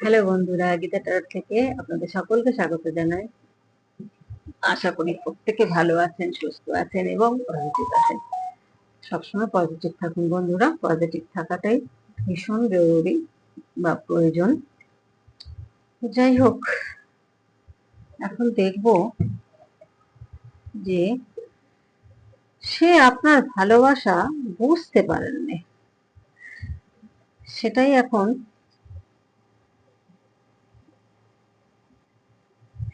Hello বন্ধুরা, গীতা টার থেকে আপনাদের সকলকে স্বাগত জানাই। আশা করি প্রত্যেকে ভালো আছেন, সুস্থ আছেন এবং পজিটিভ আছেন। সবসময় পজিটিভ থাকুন বন্ধুরা পজিটিভ থাকাটাই ভীষণ জরুরি বা প্রয়োজন। যাই হোক, এখন দেখব যে সে আপনার ভালোবাসা বুঝতে পারেননি। সেটাই এখন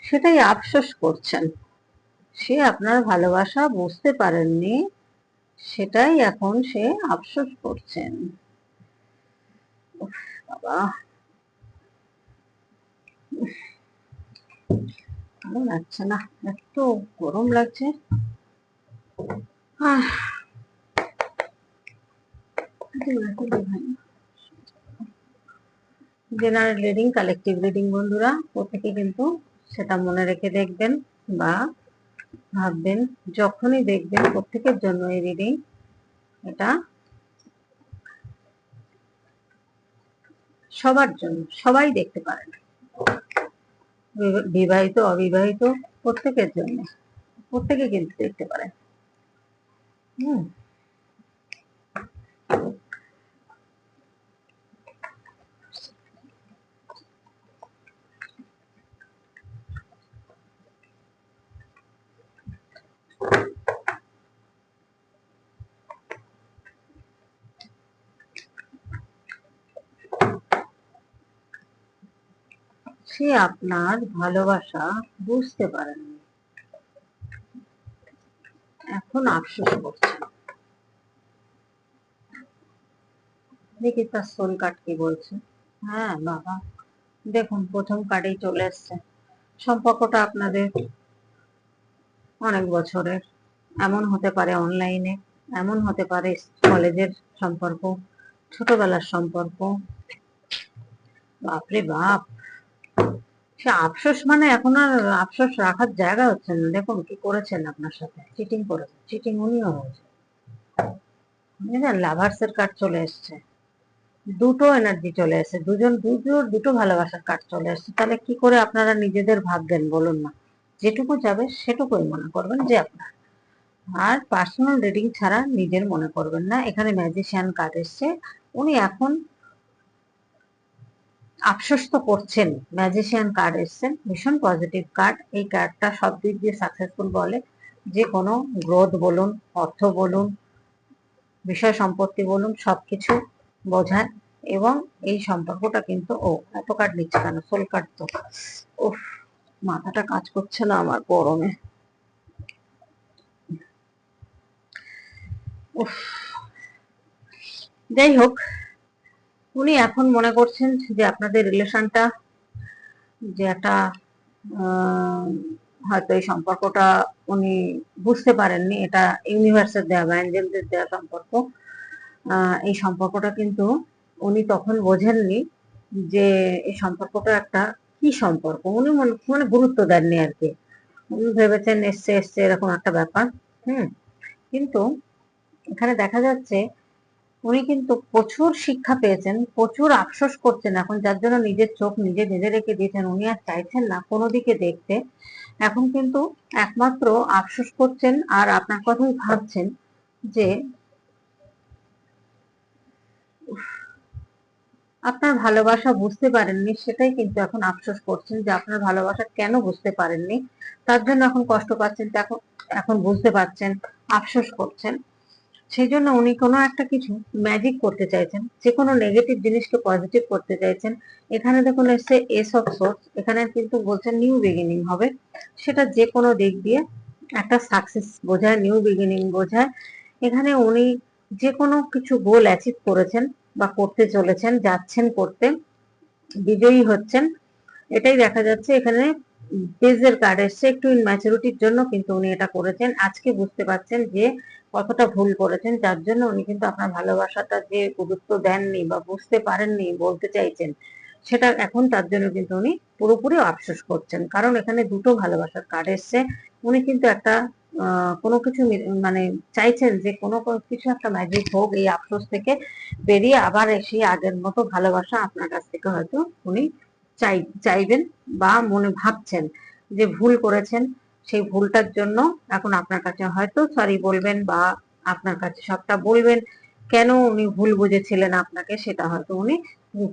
সেটাই আফসোস করছেন। সে আপনার ভালোবাসা বুঝতে পারেননি, সেটাই এখন সে আফসোস করছেন। ভালো লাগছে না, এত গরম লাগছে। জেনারেল রিডিং কালেকটিভ রিডিং বন্ধুরা প্রত্যেকে কিন্তু সেটা মনে রেখে দেখবেন বা ভাববেন, যখনই দেখবেন প্রত্যেকের জন্য এই রিডিং এটা সবার জন্য, সবাই দেখতে পারেন বিবাহিত, অবিবাহিত প্রত্যেকের জন্য, প্রত্যেকে কিন্তু দেখতে পারেন হুম। সে আপনার ভালোবাসা বুঝতে পারেননি এখন আফসোস করছে দেখি তার সোল কার্ড কি বলছে। হ্যাঁ বাবা। দেখুন, প্রথম কার্ডেই চলে এসছে। সম্পর্কটা আপনাদের অনেক বছরের। এমন হতে পারে অনলাইনে এমন হতে পারে কলেজের সম্পর্ক, ছোটবেলার সম্পর্ক। বাপরে বাপ! সে আফসোস মানে এখন আর আফসোস রাখার জায়গা হচ্ছে না। দেখুন কি করেছেন আপনার সাথে। চিটিং করেছে চিটিং উনিও হয়েছে বুঝলেন? লাভার্স এর কার্ড চলে এসছে। দুটো এনার্জি চলে এসেছে। দুজন দুটো দুটো ভালোবাসার কার্ড চলে এসছে। তাহলে কি করে আপনারা নিজেদের ভাববেন বলুন না। যেটুকু যাবে সেটুকুই মনে করবেন যে আপনার। আর পার্সোনাল রিডিং ছাড়া নিজের মনে করবেন না। এখানে ম্যাজিশিয়ান কার্ড এসছে। উনি এখন আফসোস তো করছেন। ম্যাজিশিয়ান কার্ড এসছেন। ভীষণ পজিটিভ কার্ড এই কার্ডটা সব দিক দিয়ে সাকসেসফুল বলে। যে কোনো গ্রোথ বলুন, অর্থ বলুন, বিষয় সম্পত্তি বলুন, সবকিছু বোঝায় এবং এই সম্পর্কটা কিন্তু, ও, এত কার্ড নিচ্ছে কেন? সোল কার্ড তো। উফ, মাথাটা কাজ করছে না আমার গরমে উফ, যাই হোক উনি এখন মনে করছেন যে আপনাদের রিলেশনটা যে একটা হয়তো এই সম্পর্কটা উনি বুঝতে পারেননি। এটা ইউনিভার্সের দেওয়া বা অ্যাঞ্জেলদের দেওয়া সম্পর্ক। এই সম্পর্কটা কিন্তু উনি তখন বোঝেননি যে এই সম্পর্কটা একটা কি সম্পর্ক। উনি মনে- গুরুত্ব দেননি আর কি। উনি ভেবেছেন এসছে এসছে, এরকম একটা ব্যাপার। হুম। কিন্তু এখানে দেখা যাচ্ছে উনি কিন্তু প্রচুর শিক্ষা পেয়েছেন, প্রচুর আফসোস করছেন এখন, যার জন্য নিজের চোখ নিজে বেঁধে রেখে দিয়েছেন। উনি আর চাইছেন না কোনো দিকে দেখতে। এখন কিন্তু একমাত্র আফসোস করছেন আর আপনার কথাই ভাবছেন যে আপনার ভালোবাসা বুঝতে পারেননি, সেটাই কিন্তু এখন আফসোস করছেন যে আপনার ভালোবাসা কেন বুঝতে পারেননি। তার জন্য এখন কষ্ট পাচ্ছেন, এখন এখন বুঝতে পারছেন, আফসোস করছেন। সেই জন্য উনি কোনো একটা কিছু ম্যাজিক করতে চাইছেন, যে কোনো নেগেটিভ জিনিসকে পজিটিভ করতে চাইছেন। এখানে দেখুন এসছে এস অফ সোর্স এখানে কিন্তু বলছেন নিউ বিগিনিং হবে। সেটা যে কোনো দিক দিয়ে একটা সাকসেস বোঝায় নিউ বিগিনিং বোঝায়। এখানে উনি যে কোনো কিছু গোল অ্যাচিভ করেছেন বা করতে চলেছেন, যাচ্ছেন করতে, বিজয়ী হচ্ছেন, এটাই দেখা যাচ্ছে। এখানে বেজের কার্ড এসছে, একটু ইনম্যাচুরিটির জন্য কিন্তু উনি এটা করেছেন। আজকে বুঝতে পারছেন যে কতটা ভুল করেছেন, যার জন্য উনি কিন্তু আপনার ভালোবাসাটা যে গুরুত্ব দেননি বা বুঝতে পারেননি, বলতে চাইছেন, সেটা এখন তার জন্য কিন্তু উনি পুরোপুরি আফসোস করছেন। কারণ এখানে দুটো ভালোবাসার কার্ড এসছে। উনি কিন্তু একটা কোনো কিছু মানে চাইছেন যে কোনো কিছু একটা ম্যাজিক হোক, এই আফসোস থেকে বেরিয়ে আবার এসে আগের মতো ভালোবাসা আপনার কাছ থেকে হয়তো উনি চাই, চাইবেন বা মনে ভাবছেন যে ভুল করেছেন। সেই ভুলটার জন্য এখন আপনার কাছে হয়তো সরি বলবেন বা আপনার কাছে সবটা বলবেন। কেন উনি ভুল বুঝেছিলেন আপনাকে সেটা হয়তো উনি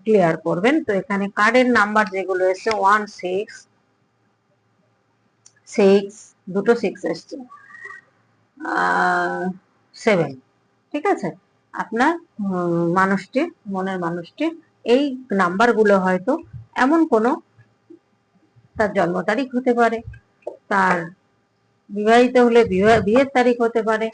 ক্লিয়ার করবেন। তো এখানে কার্ডের নাম্বার যেগুলো এসছে ওয়ান সিক্স সিক্স দুটো সিক্স এসছে। সেভেন ঠিক আছে? আপনার উম, মানুষটি মনের মানুষটি এই নাম্বারগুলো হয়তো এমন কোনো তার জন্ম তারিখ হতে পারে। তার। বিবাহিত হলে বিয়ের তারিখ হতে পারে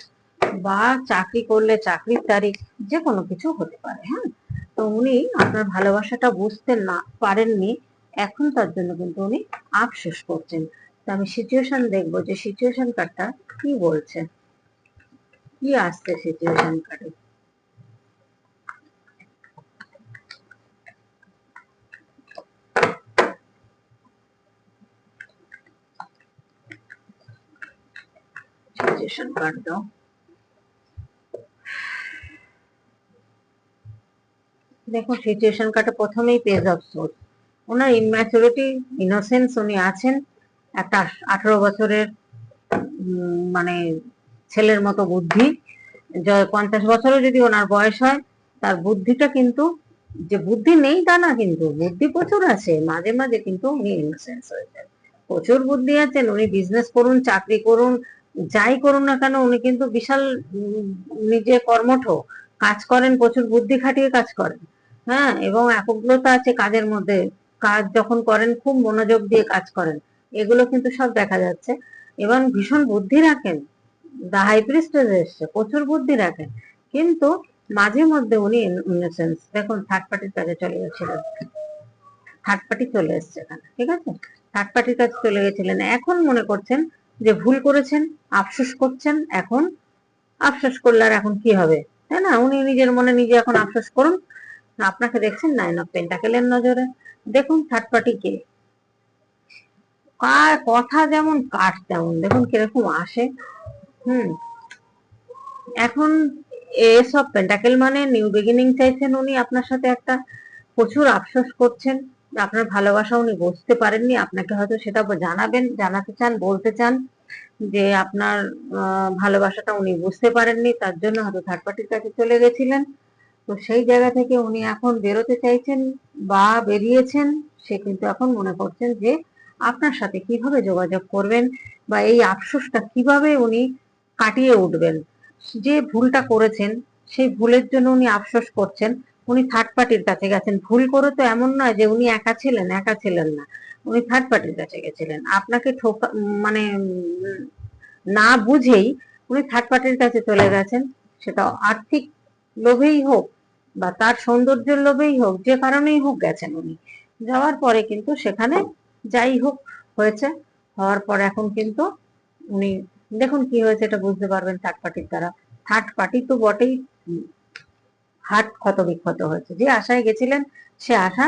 বা চাকরি করলে চাকরির তারিখ যে কোনো কিছু হতে পারে হ্যাঁ? তো উনি আপনার ভালোবাসাটা বুঝতে না, পারেননি, এখন তার জন্য কিন্তু উনি আফসোস করছেন। তো আমি সিচুয়েশন দেখব যে সিচুয়েশন কার্ডটা কি বলছে? কি আসছে সিচুয়েশন কার্ডে সিচুয়েশন কার্ড দাও দেখো সিচুয়েশন কার্ডে প্রথমেই পেজ অফ সোর্স ওনার ইনম্যাচুরিটি ইনোসেন্স উনি আছেন। একটা আঠারো বছরের মানে ছেলের মতো বুদ্ধি। পঞ্চাশ বছরও যদি ওনার বয়স হয়, তার বুদ্ধিটা কিন্তু, যে বুদ্ধি নেই তা না কিন্তু, বুদ্ধি প্রচুর আছে। মাঝে মাঝে কিন্তু উনি ইনোসেন্স হয়েছেন প্রচুর বুদ্ধি আছেন, উনি বিজনেস করুন, চাকরি করুন যাই করুন না কেন, উনি কিন্তু বিশাল নিজে কর্মঠ, কাজ করেন, প্রচুর বুদ্ধি খাটিয়ে কাজ করেন। হ্যাঁ এবং একগ্রতা আছে কাজের মধ্যে। কাজ যখন করেন, খুব মনোযোগ দিয়ে কাজ করেন। এগুলো কিন্তু সব দেখা যাচ্ছে। এবং ভীষণ বুদ্ধি রাখেন। দা হাই প্রিস্টেজ এসছে, প্রচুর বুদ্ধি রাখেন। কিন্তু মাঝে মধ্যে উনি ইনোসেন্স দেখুন থার্ড পার্টির কাছে চলে গেছিলেন। থার্ড পার্টি চলে এসছে এখানে, ঠিক আছে? থার্ড পার্টির কাছে চলে গেছিলেন। এখন মনে করছেন যে ভুল করেছেন, আফসোস করছেন, এখন আফসোস করলে আর এখন কি হবে? তাই না? উনি নিজের মনে নিজে এখন আফসোস করুন। আপনাকে দেখছেন নাইন অফ পেন্টাকেলের নজরে। দেখুন থার্ড পার্টি কে। কার কথা যেমন কাঠ তেমন। দেখুন কীরকম আসে। হুম। এখন এসব পেন্টাকেল মানে নিউ বিগিনিং চাইছেন উনি। আপনার সাথে একটা প্রচুর আফসোস করছেন। আপনার ভালোবাসা উনি বুঝতে পারেননি, আপনাকে হয়তো সেটা জানাবেন, জানাতে চান, বলতে চান যে আপনার ভালোবাসাটা উনি বুঝতে পারেননি, তার জন্য হয়তো থার্ড পার্টির কাছে চলে গেছিলেন। তো সেই জায়গা থেকে উনি এখন বেরোতে চাইছেন বা বেরিয়েছেন, সে কিন্তু এখন মনে করছেন যে আপনার সাথে কীভাবে যোগাযোগ করবেন বা এই আফসোসটা কীভাবে উনি কাটিয়ে উঠবেন। যে ভুলটা করেছেন, সেই ভুলের জন্য উনি আফসোস করছেন। উনি থার্ড পার্টির কাছে গেছেন। ভুল করে তো এমন নয় যে উনি একা ছিলেন একা ছিলেন না। উনি থার্ড পার্টির কাছে গেছিলেন। আপনাকে ঠোকা মানে না বুঝেই উনি থার্ড পার্টির কাছে চলে গেছেন। সেটা আর্থিক লোভেই হোক বা তার সৌন্দর্যের লোভেই হোক, যে কারণেই হোক গেছেন উনি। যাওয়ার পরে কিন্তু সেখানে যাই হোক হয়েছে। হওয়ার পর এখন কিন্তু উনি, দেখুন কি হয়েছে এটা বুঝতে পারবেন থার্ড পার্টির দ্বারা। থার্ড পার্টি তো বটেই হাট ক্ষত বিক্ষত হয়েছে। যে আশায় গেছিলেন, সে আশা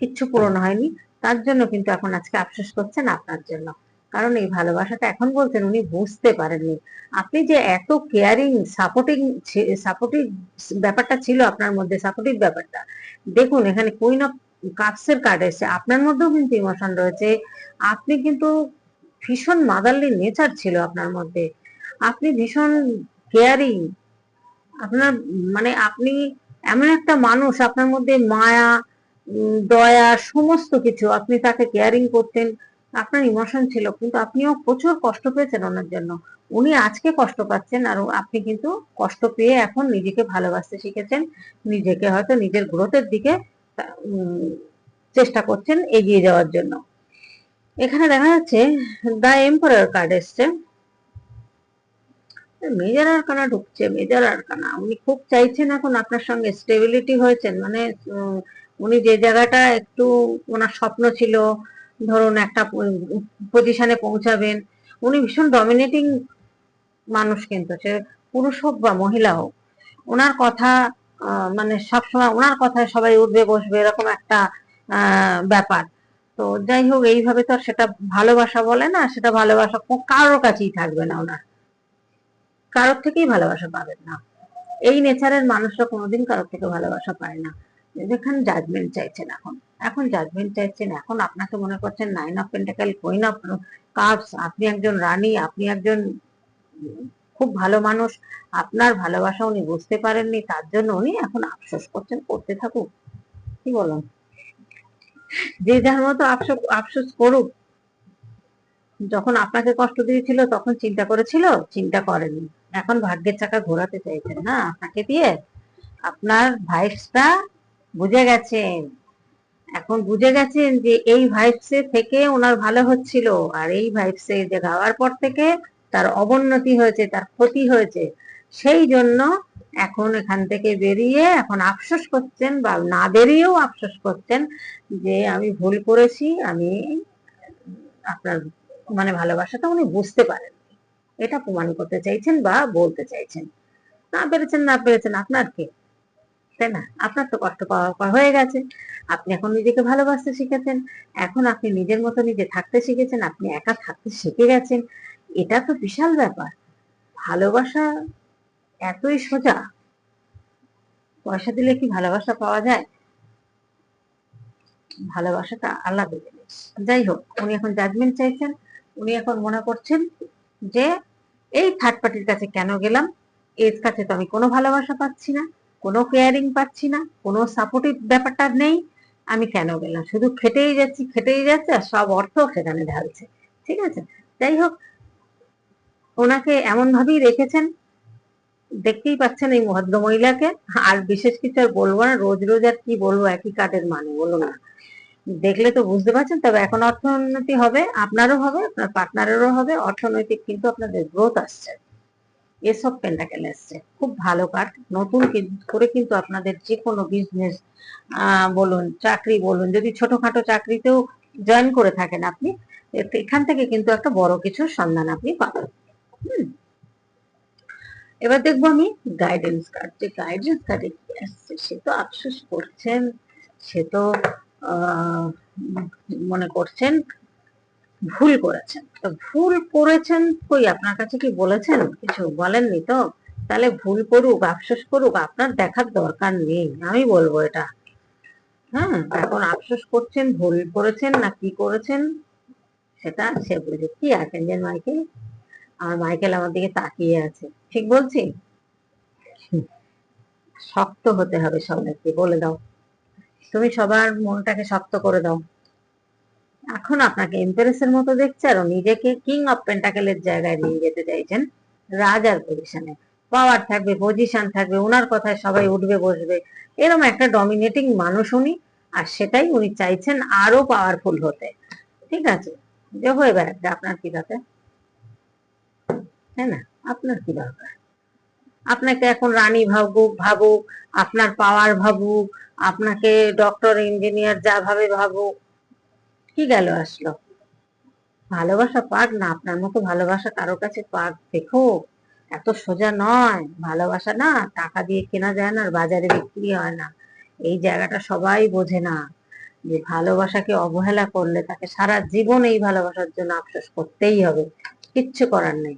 কিচ্ছু পূরণ হয়নি। তার জন্য কিন্তু এখন আজকে আফসোস করছেন আপনার জন্য। কারণ এই ভালোবাসাটা এখন বলছেন উনি বুঝতে পারেননি। আপনি যে এত কেয়ারিং সাপোর্টিং সাপোর্টিভ ব্যাপারটা ছিল আপনার মধ্যে সাপোর্টিভ ব্যাপারটা। দেখুন, এখানে কুইন অফ কাপসের কার্ড এসেছে। আপনার মধ্যেও কিন্তু ইমোশন রয়েছে। আপনি কিন্তু ভীষণ মাদারলি নেচার ছিল আপনার মধ্যে। আপনি ভীষণ কেয়ারিং আপনার মানে আপনি এমন একটা মানুষ, আপনার মধ্যে মায়া দয়া, সমস্ত কিছু, আপনি তাকে কেয়ারিং করতেন, আপনার ইমোশন ছিল, কিন্তু আপনিও প্রচুর কষ্ট পেয়েছেন ওনার জন্য। উনি আজকে কষ্ট পাচ্ছেন, আর আপনি কিন্তু কষ্ট পেয়ে এখন নিজেকে ভালোবাসতে শিখেছেন, নিজেকে হয়তো নিজের গ্রোথের দিকে চেষ্টা করছেন এগিয়ে যাওয়ার জন্য। এখানে দেখা যাচ্ছে দা এম্পারার কার্ড এসছে। মেজর আরকানা ঢুকছে মেজর আরকানা উনি খুব চাইছেন এখন আপনার সঙ্গে স্টেবিলিটি হয়েছেন। মানে উনি যে জায়গাটা একটু ওনার স্বপ্ন ছিল, ধরুন একটা পজিশনে পৌঁছাবেন। উনি ভীষণ ডমিনেটিং মানুষ কিন্তু। সে পুরুষ হোক বা মহিলা হোক, ওনার কথা মানে সবসময় ওনার কথায় সবাই উঠবে বসবে, এরকম একটা ব্যাপার। তো যাই হোক, এইভাবে তো সেটা ভালোবাসা বলে না, সেটা ভালোবাসা কারোর কাছেই থাকবে না ওনার। কারোর থেকেই ভালোবাসা পাবেন না। এই নেচারের মানুষরা কোনোদিন কারোর থেকে ভালোবাসা পায় না। যেখানে জাজমেন্ট চাইছেন এখন। এখন জাজমেন্ট চাইছেন, এখন আপনাকে মনে করছেন nine of pentacle queen of cups আপনি একজন রানী, আপনি একজন খুব ভালো মানুষ, আপনার ভালোবাসা উনি বুঝতে পারেননি, তার জন্য উনি এখন আফসোস করছেন, করতে থাকুক। কি বলুন? যে যার মতো আফসোস আফসোস করুক। যখন আপনাকে কষ্ট দিয়েছিল, তখন চিন্তা করেছিল? চিন্তা করেনি। এখন ভাগ্যের চাকা ঘোরাতে চাইছেন না আপনাকে দিয়ে? আপনার ভাইসটা বুঝে গেছেন। এখন বুঝে গেছেন যে এই ভাইবসে থেকে ওনার ভালো হচ্ছিল আর এই ভাইবসে যে গাওয়ার পর থেকে তার অবনতি হয়েছে, তার ক্ষতি হয়েছে। সেই জন্য এখন এখান থেকে বেরিয়ে এখন আফসোস করছেন বা না বেরিয়েও আফসোস করছেন যে আমি ভুল করেছি, আমি আপনার মানে ভালোবাসাটা উনি বুঝতে পারেন। এটা প্রমাণ করতে চাইছেন বা বলতে চাইছেন। না পেরেছেন না পেরেছেন, আপনার কি? তাই না? আপনার তো কষ্ট পাওয়া হয়ে গেছে। আপনি এখন নিজেকে ভালোবাসতে শিখেছেন। এখন আপনি নিজের মতো নিজে থাকতে শিখেছেন। আপনি একা থাকতে শিখে গেছেন। এটা তো বিশাল ব্যাপার। ভালোবাসা এতই সোজা। পয়সা দিলে কি ভালোবাসা পাওয়া যায়? ভালোবাসাটা আলাদা জিনিস। যাই হোক, উনি এখন জাজমেন্ট চাইছেন। উনি এখন মনে করছেন যে এই থার্ড পার্টির কাছে কেন গেলাম? এর কাছে তো আমি কোনো ভালোবাসা পাচ্ছি না, কোনো কেয়ারিং পাচ্ছি না, কোনো সাপোর্টিভ ব্যাপারটা নেই, আমি কেন গেলাম? শুধু খেটেই যাচ্ছি, খেটেই যাচ্ছে আর সব অর্থ সেখানে ঢালছে, ঠিক আছে? যাই হোক, ওনাকে এমন ভাবেই রেখেছেন, দেখতেই পাচ্ছেন এই ভদ্র মহিলাকে আর বিশেষ কিছু আর বলব না, রোজ রোজ আর কি বলব, একই কার্ডের মানে বলুন না। দেখলে তো বুঝতে পারছেন, তবে এখন অর্থোন্নতি হবে, আপনারও হবে, আপনার পার্টনারেরও হবে, অর্থনৈতিক কিন্তু আপনাদের গ্রোথ আসছে। এসব পেন্টাকেল এসছে খুব ভালো কার্ড নতুন করে কিন্তু আপনাদের যে কোনো বিজনেস বলুন, চাকরি বলুন, যদি ছোটখাটো চাকরিতেও জয়েন করে থাকেন আপনি এখান থেকে কিন্তু একটা বড় কিছুর সন্ধান আপনি পাবেন। এবার দেখব আমি গাইডেন্স কার্ড যে গাইডেন্স কার্ডে কি আসছে, সে তো আফসোস করছেন, সে তো মনে করছেন ভুল করেছেন। তো ভুল করেছেন কই? আপনার কাছে কি বলেছেন? কিছু বলেননি তো? তাহলে ভুল করুক আফসোস করুক আপনার দেখার দরকার নেই। আমি বলব এটা। হ্যাঁ এখন আফসোস করছেন ভুল করেছেন না কি করেছেন সেটা সে বুঝে কি আছেন যে মাইকেল আমার মাইকেল আমার দিকে তাকিয়ে আছে। ঠিক বলছি? শক্ত হতে হবে সবাইকে বলে দাও। তুমি সবার মনটাকে শক্ত করে দাও। এখন আপনাকে এমপ্রেসের মতো দেখছে আর নিজেকে কিং অফ পেন্টাকেলের জায়গায় নিয়ে যেতে চাইছেন। রাজার পজিশনে পাওয়ার থাকবে পজিশন থাকবে, ওনার কথায় সবাই উঠবে, বসবে। এরকম একটা ডমিনেটিং মানুষ উনি আর সেটাই উনি চাইছেন আরও পাওয়ারফুল হতে। ঠিক আছে? যে হয়ে বেড়াচ্ছে আপনার কি তাতে তাই না? আপনার কি দরকার? আপনাকে এখন রানী ভাবুক ভাবুক, আপনার পাওয়ার ভাবুক, আপনাকে ডক্টর ইঞ্জিনিয়ার যা ভাবে ভাবুক। কি গেল আসলো? ভালোবাসা পাক না, আপনার মতো ভালোবাসা কারও কাছে পাক? দেখো, এত সোজা নয়। ভালোবাসা না, টাকা দিয়ে কেনা যায় না আর বাজারে বিক্রি হয় না। এই জায়গাটা সবাই বোঝে না যে ভালোবাসাকে অবহেলা করলে তাকে সারা জীবন এই ভালোবাসার জন্য আফসোস করতেই হবে। কিচ্ছু করার নেই।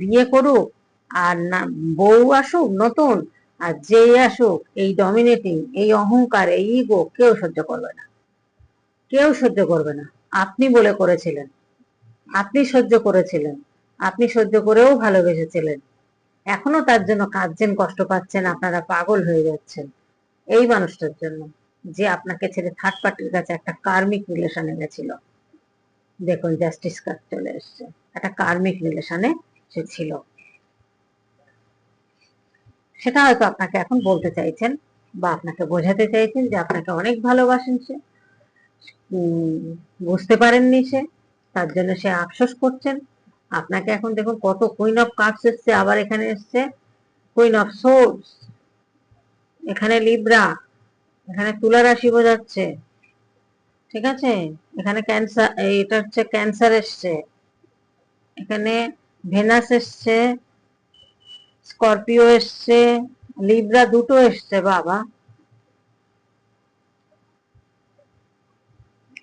বিয়ে করুক আর না, বউ আসুক, নতুন, আর যেই আসুক, এই ডমিনেটিং এই অহংকার, এই ইগো কেউ সহ্য করবে না। কেউ সহ্য করবে না। আপনি বলে করেছিলেন। আপনি সহ্য করেছিলেন। আপনি সহ্য করেও ভালোবেসেছিলেন। এখনও তার জন্য কাঁদছেন, কষ্ট পাচ্ছেন, আপনারা পাগল হয়ে যাচ্ছেন। এই মানুষটার জন্য, যে আপনাকে ছেড়ে থার্ড পার্টির কাছে একটা কার্মিক রিলেশনে গেছিল দেখুন জাস্টিস কার্ড চলে এসছে। একটা কার্মিক রিলেশনে সে ছিল। সেটা হয়তো আপনাকে এখন বলতে চাইছেন বা আপনাকে বোঝাতে চাইছেন যে আপনাকে অনেক ভালোবাসেন সে। বুঝতে পারেননি সে, তার জন্য সে আফসোস করছেন। আপনাকে এখন দেখুন কত কুইন অফ কাপস এসছে, আবার এখানে এসছে। কুইন অফ সোর্স এখানে লিব্রা এখানে তুলা রাশি বোঝাচ্ছে। ঠিক আছে? এখানে ক্যান্সার এটা হচ্ছে ক্যান্সার এসছে। এখানে ভেনাস এসছে। স্করপিও এসছে, লিব্রা দুটো এসছে, বাবা।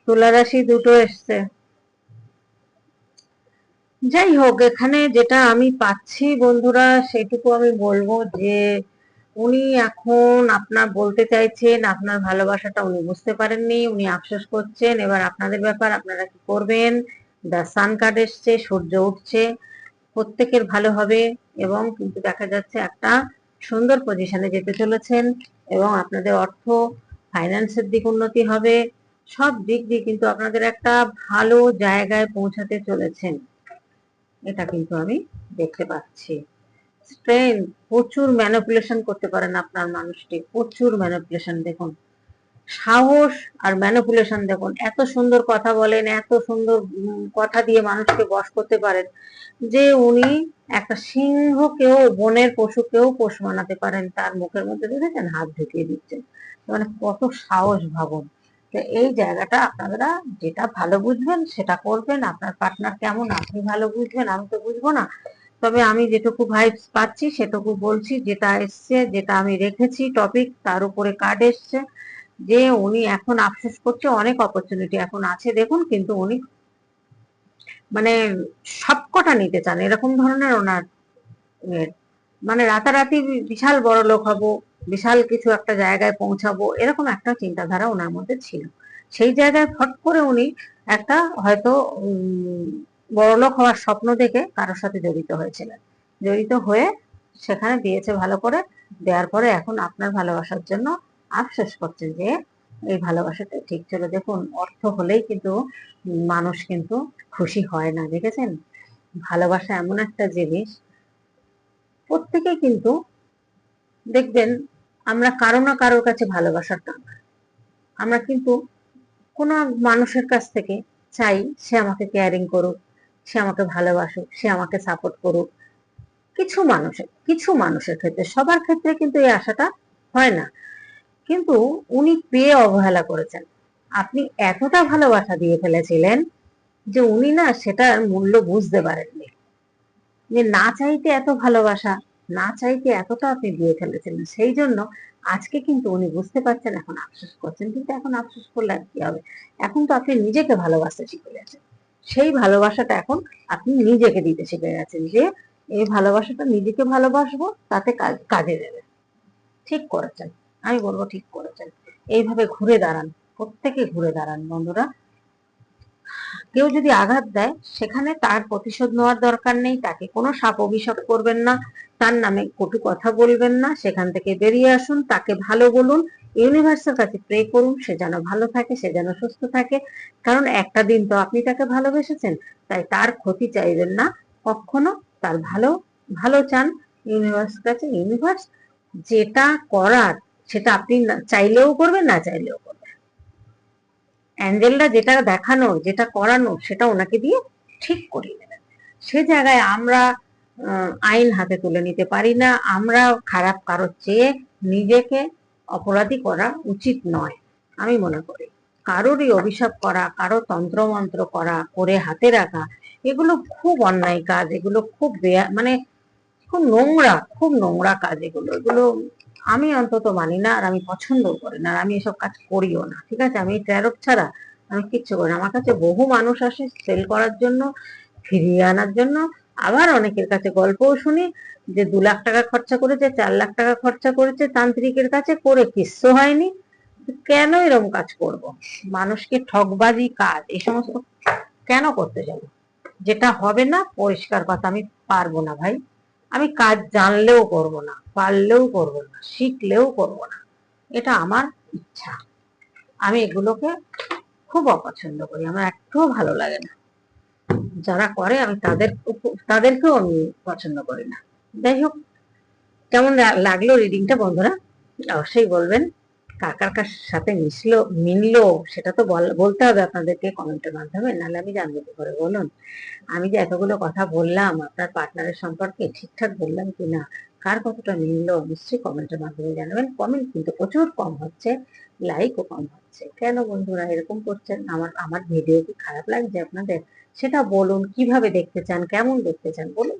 তুলা রাশি দুটো এসছে। যাই হোক, এখানে যেটা আমি পাচ্ছি, বন্ধুরা, সেটুকু আমি বলব যে উনি এখন আপনার বলতে চাইছেন, আপনার ভালোবাসাটা উনি বুঝতে পারেননি, উনি আফসোস করছেন। এবার আপনাদের ব্যাপার, আপনারা কি করবেন? দ্য সান কার্ড এসছে, সূর্য উঠছে। প্রত্যেকের ভালো হবে। এবং কিন্তু দেখা যাচ্ছে একটা সুন্দর পজিশনে যেতে চলেছেন এবং আপনাদের অর্থ ফাইন্যান্সের দিক উন্নতি হবে। সব দিক দিয়ে কিন্তু আপনাদের একটা ভালো জায়গায় পৌঁছাতে চলেছেন। এটা কিন্তু আমি দেখতে পাচ্ছি। স্ট্রেন প্রচুর ম্যানিপুলেশন করতে পারেন আপনার মানুষটি। প্রচুর ম্যানিপুলেশন দেখুন। সাহস আর ম্যানিপুলেশন দেখুন, এত সুন্দর কথা বলেন, এত সুন্দর কথা দিয়ে মানুষকে বশ করতে পারেন যে উনি একটা সিংহকেও, বনের পশুকেও পোষ মানাতে পারেন তার মুখের মধ্যে, দেখেছেন? হাত ঢুকিয়ে দিচ্ছেন। মানে কত সাহস ভাবুন। তো এই জায়গাটা আপনারা যেটা ভালো বুঝবেন, সেটা করবেন। আপনার পার্টনার কেমন, আপনি ভালো বুঝবেন, আমি তো বুঝব না। তবে আমি যেটুকু ভাইবস পাচ্ছি, সেটুকু বলছি, যেটা এসছে, যেটা আমি রেখেছি টপিক তার উপরে কার্ড এসছে। যে উনি এখন আফসোস করছে, অনেক অপরচুনিটি এখন আছে দেখুন, কিন্তু উনি মানে সবকটা নিতে চান এরকম ধরনের ওনার। মানে রাতারাতি বিশাল বড় লোক হব, বিশাল কিছু একটা জায়গায় পৌঁছাবো, এরকম একটা চিন্তাধারা ওনার মধ্যে ছিল সেই জায়গায় ফট করে উনি একটা হয়তো বড়লোক হওয়ার স্বপ্ন দেখে কারোর সাথে জড়িত হয়েছিলেন জড়িত হয়ে সেখানে দিয়েছে ভালো করে, দেওয়ার পরে এখন আপনার ভালোবাসার জন্য আফসোস করছেন যে এই ভালোবাসাটা ঠিক ছিল। দেখুন, অর্থ হলেই কিন্তু মানুষ কিন্তু খুশি হয় না, দেখেছেন? ভালোবাসা এমন একটা জিনিস, প্রত্যেকে কিন্তু দেখবেন আমরা কারও না কারোর কাছে ভালোবাসার টান। আমরা কিন্তু কোনো মানুষের কাছ থেকে চাই সে আমাকে কেয়ারিং করুক, সে আমাকে ভালোবাসুক, সে আমাকে সাপোর্ট করুক। কিছু মানুষের কিছু মানুষের ক্ষেত্রে, সবার ক্ষেত্রে কিন্তু এই আশাটা হয় না। কিন্তু উনি পেয়ে অবহেলা করেছেন? আপনি এতটা ভালোবাসা দিয়ে ফেলেছিলেন যে উনি না সেটার মূল্য বুঝতে পারেননি। যে না চাইতে এত ভালোবাসা, না চাইতে এতটা আপনি দিয়ে ফেলেছিলেন, সেই জন্য আজকে কিন্তু উনি বুঝতে পারছেন এখন আফসোস করছেন, কিন্তু এখন আফসোস করলে কি হবে? এখন তো আপনি নিজেকে ভালোবাসতে শিখে গেছেন। সেই ভালোবাসাটা এখন আপনি নিজেকে দিতে শিখে গেছেন যে এই ভালোবাসাটা নিজেকে ভালোবাসবো, তাতে কাজে দেবে। ঠিক করেছেন। আমি বলব ঠিক করেছেন। এইভাবে ঘুরে দাঁড়ান, প্রত্যেকে ঘুরে দাঁড়ান বন্ধুরা। কেউ যদি আঘাত দেয়, সেখানে তার প্রতিশোধ নেওয়ার দরকার নেই, তাকে কোনো সাপ অভিশাপ করবেন না, তার নামে কটু কথা বলবেন না, সেখান থেকে বেরিয়ে আসুন, তাকে ভালো বলুন, ইউনিভার্সের কাছে প্রে করুন, সে যেন ভালো থাকে, সে যেন সুস্থ থাকে। কারণ একটা দিন তো আপনি তাকে ভালোবেসেছেন, তাই তার ক্ষতি চাইবেন না। কখনো তার ভালো ভালো চান, ইউনিভার্স কাছে, ইউনিভার্স যেটা করার সেটা আপনি চাইলেও করবেন, না চাইলেও করবেন। অ্যাঞ্জেলরা যেটা দেখানো, যেটা করানো, সেটা ওনাকে দিয়ে ঠিক করিয়ে নেবেন সে জায়গায় আমরা আইন হাতে তুলে নিতে পারি না। আমরা খারাপ কারোর চেয়ে নিজেকে অপরাধী করা উচিত নয়, আমি মনে করি। কারোরই অভিশাপ করা, কারও তন্ত্রমন্ত্র করা, করে হাতে রাখা, এগুলো খুব অন্যায় কাজ, এগুলো খুব মানে খুব নোংরা খুব নোংরা কাজ এগুলো। এগুলো আমি অন্তত মানি না আর আমি পছন্দ করি না আর আমি এসব কাজ করিও না, ঠিক আছে? আমি ট্যারট ছাড়া আমি কিচ্ছু করি না। আমার কাছে বহু মানুষ আসে সেল করার জন্য, ফিরিয়ে আনার জন্য। আবার অনেকের কাছে গল্পও শুনি যে দু লাখ টাকা খরচা করেছে, চার লাখ টাকা খরচা করেছে, তান্ত্রিকের কাছে করে কিচ্ছু হয়নি। কেন এরকম কাজ করব? মানুষকে ঠকবাজি কাজ, এই সমস্ত কেন করতে যাব? যেটা হবে না, পরিষ্কার কথা, আমি পারব না ভাই। আমি কাজ জানলেও করব না। পারলেও করব না, শিখলেও করব না। এটা আমার ইচ্ছা। আমি এগুলোকে খুব অপছন্দ করি, আমার একটুও ভালো লাগে না। যারা করে আমি তাদের তাদেরকেও আমি পছন্দ করি না। যাই হোক, কেমন লাগল রিডিংটা বন্ধুরা? অবশ্যই বলবেন। কার কার সাথে মিশলো, মিললো, সেটা তো বল- বলতে হবে আপনাদেরকে কমেন্টের মাধ্যমে, নাহলে আমি জানব কি করে, বলুন। আমি যে এতগুলো কথা বললাম, আপনার পার্টনারের সম্পর্কে ঠিকঠাক বললাম কি না কার কতটা মিললো নিশ্চয়ই কমেন্টের মাধ্যমে জানাবেন। কমেন্ট কিন্তু প্রচুর কম হচ্ছে লাইকও কম হচ্ছে। কেন বন্ধুরা এরকম করছেন? আমার আমার ভিডিও কি খারাপ লাগছে আপনাদের? সেটা বলুন, কীভাবে দেখতে চান, কেমন দেখতে চান, বলুন।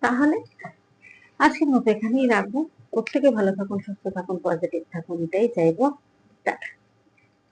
তাহলে আজকের মতো এখানেই রাখব। প্রত্যেকে ভালো থাকুন, সুস্থ থাকুন পজিটিভ থাকুন, এটাই চাইব। টাটা।